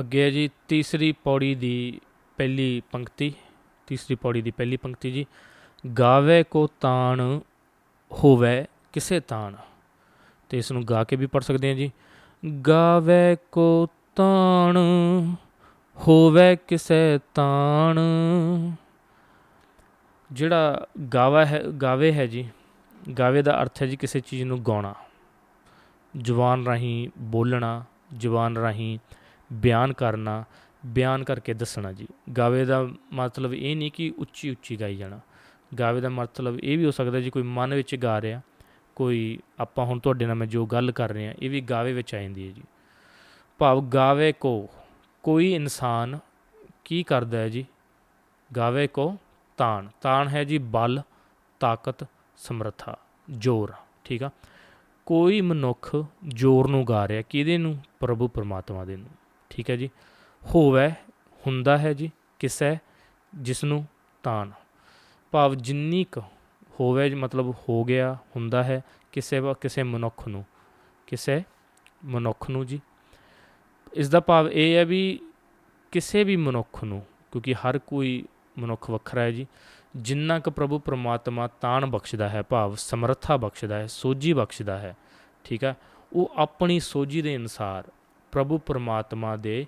ਅੱਗੇ ਹੈ ਜੀ, ਤੀਸਰੀ ਪੌੜੀ ਦੀ ਪਹਿਲੀ ਪੰਕਤੀ, ਤੀਸਰੀ ਪੌੜੀ ਦੀ ਪਹਿਲੀ ਪੰਕਤੀ ਜੀ। ਗਾਵੇ ਕੋ ਤਾਣ ਹੋਵੇ, ਕਿਸੇ ਤਾਣ। ਤੇ ਇਸ ਨੂੰ ਗਾ ਕੇ ਵੀ ਪੜ ਸਕਦੇ ਹਾਂ ਜੀ। ਗਾਵੇ ਕੋ ਤਾਣ ਹੋਵੇ, ਕਿਸੇ ਤਾਣ। ਜਿਹੜਾ ਗਾਵਾ ਹੈ, ਗਾਵੇ ਹੈ ਜੀ, ਗਾਵੇ ਦਾ ਅਰਥ ਹੈ ਜੀ ਕਿਸੇ ਚੀਜ਼ ਨੂੰ ਗਾਉਣਾ। ਜ਼ੁਬਾਨ ਰਾਹੀਂ ਬੋਲਣਾ ਜ਼ੁਬਾਨ ਰਾਹੀਂ ਬਿਆਨ ਕਰਨਾ, ਬਿਆਨ ਕਰਕੇ ਦੱਸਣਾ ਜੀ। ਗਾਵੇ ਦਾ ਮਤਲਬ ਇਹ ਨਹੀਂ ਕਿ ਉੱਚੀ ਉੱਚੀ ਗਾਈ ਜਾਣਾ। ਗਾਵੇ ਦਾ ਮਤਲਬ ਇਹ ਵੀ ਹੋ ਸਕਦਾ ਜੀ, ਕੋਈ ਮਨ ਵਿੱਚ ਗਾ ਰਿਹਾ, ਕੋਈ ਆਪਾਂ ਹੁਣ ਤੁਹਾਡੇ ਨਾਲ ਮੈਂ ਜੋ ਗੱਲ ਕਰ ਰਹੇ ਰਿਹਾ ਇਹ ਵੀ ਗਾਵੇ ਵਿੱਚ ਆ ਜਾਂਦੀ ਹੈ ਜੀ। ਭਾਵ ਗਾਵੇ ਕੋ, ਕੋਈ ਇਨਸਾਨ ਕੀ ਕਰਦਾ ਹੈ ਜੀ? ਗਾਵੇ ਕੋ ਤਾਣ। ਤਾਣ ਹੈ ਜੀ ਬਲ, ਤਾਕਤ, ਸਮਰੱਥਾ, ਜ਼ੋਰ। ਠੀਕ ਆ? ਕੋਈ ਮਨੁੱਖ ਜ਼ੋਰ ਨੂੰ ਗਾ ਰਿਹਾ, ਕਿਹਦੇ ਨੂੰ? ਪ੍ਰਭੂ ਪਰਮਾਤਮਾ ਦੇ ਨੂੰ। ਠੀਕ ਹੈ ਜੀ। ਹੋਵੇ, ਹੁੰਦਾ ਹੈ ਜੀ, ਕਿਸੇ ਜਿਸ ਨੂੰ ਤਾਨ ਭਾਵ ਜਿੰਨੀ ਕੁ ਹੋਵੇ, ਮਤਲਬ ਹੋ ਗਿਆ, ਹੁੰਦਾ ਹੈ, ਕਿਸੇ ਵਾ, ਕਿਸੇ ਮਨੁੱਖ ਨੂੰ। ਕਿਸੇ ਮਨੁੱਖ ਨੂੰ ਜੀ। ਇਸ ਦਾ ਭਾਵ ਇਹ ਹੈ ਵੀ ਕਿਸੇ ਵੀ ਮਨੁੱਖ ਨੂੰ, ਕਿਉਂਕਿ ਹਰ ਕੋਈ ਮਨੁੱਖ ਵੱਖਰਾ ਹੈ ਜੀ, ਜਿੰਨਾ ਕੁ ਪ੍ਰਭੂ ਪਰਮਾਤਮਾ ਤਾਣ ਬਖਸ਼ਦਾ ਹੈ, ਭਾਵ ਸਮਰੱਥਾ ਬਖਸ਼ਦਾ ਹੈ, ਸੋਝੀ ਬਖਸ਼ਦਾ ਹੈ, ਠੀਕ ਹੈ, ਉਹ ਆਪਣੀ ਸੋਝੀ ਦੇ ਅਨੁਸਾਰ ਪ੍ਰਭੂ ਪਰਮਾਤਮਾ ਦੇ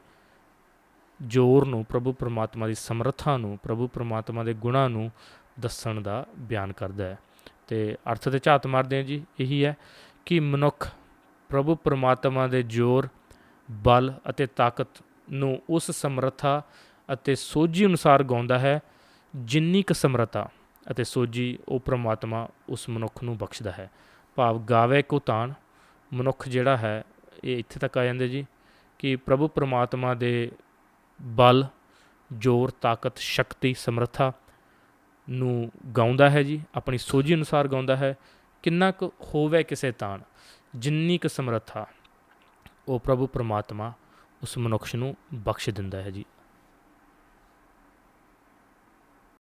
ਜ਼ੋਰ ਨੂੰ, ਪ੍ਰਭੂ ਪਰਮਾਤਮਾ ਦੀ ਸਮਰੱਥਾ ਨੂੰ, ਪ੍ਰਭੂ ਪਰਮਾਤਮਾ ਦੇ ਗੁਣਾਂ ਨੂੰ ਦੱਸਣ ਦਾ ਬਿਆਨ ਕਰਦਾ ਹੈ। ਤੇ ਅਰਥ ਤੇ ਝਾਤ ਮਾਰਦੇ ਹਾਂ ਜੀ, ਇਹੀ ਹੈ ਕਿ ਮਨੁੱਖ ਪ੍ਰਭੂ ਪਰਮਾਤਮਾ ਦੇ ਜ਼ੋਰ, ਬਲ ਅਤੇ ਤਾਕਤ ਨੂੰ ਉਸ ਸਮਰੱਥਾ ਅਤੇ ਸੋਝੀ ਅਨੁਸਾਰ ਗਾਉਂਦਾ ਹੈ, ਜਿੰਨੀ ਕੁ ਸਮਰੱਥਾ ਅਤੇ ਸੋਝੀ ਉਹ ਪ੍ਰਮਾਤਮਾ ਉਸ ਮਨੁੱਖ ਨੂੰ ਬਖਸ਼ਦਾ ਹੈ। ਭਾਵ ਗਾਵੇ ਕੋ ਤਾਣ, ਮਨੁੱਖ ਜਿਹੜਾ ਹੈ, ਇਹ ਇੱਥੇ ਤੱਕ ਆ ਜਾਂਦੇ ਜੀ। ਕਿ ਪ੍ਰਭੂ ਪਰਮਾਤਮਾ ਦੇ ਬਲ, ਜ਼ੋਰ, ਤਾਕਤ, ਸ਼ਕਤੀ, ਸਮਰੱਥਾ ਨੂੰ ਗਾਉਂਦਾ ਹੈ ਜੀ, ਆਪਣੀ ਸੋਝੀ ਅਨੁਸਾਰ ਗਾਉਂਦਾ ਹੈ। ਕਿੰਨਾ ਕੁ ਹੋਵੇ ਕਿਸੇ ਤਾਣ, ਜਿੰਨੀ ਕੁ ਸਮਰੱਥਾ, ਉਹ ਪ੍ਰਭੂ ਪਰਮਾਤਮਾ ਉਸ ਮਨੁੱਖ ਨੂੰ ਬਖਸ਼ ਦਿੰਦਾ ਹੈ ਜੀ।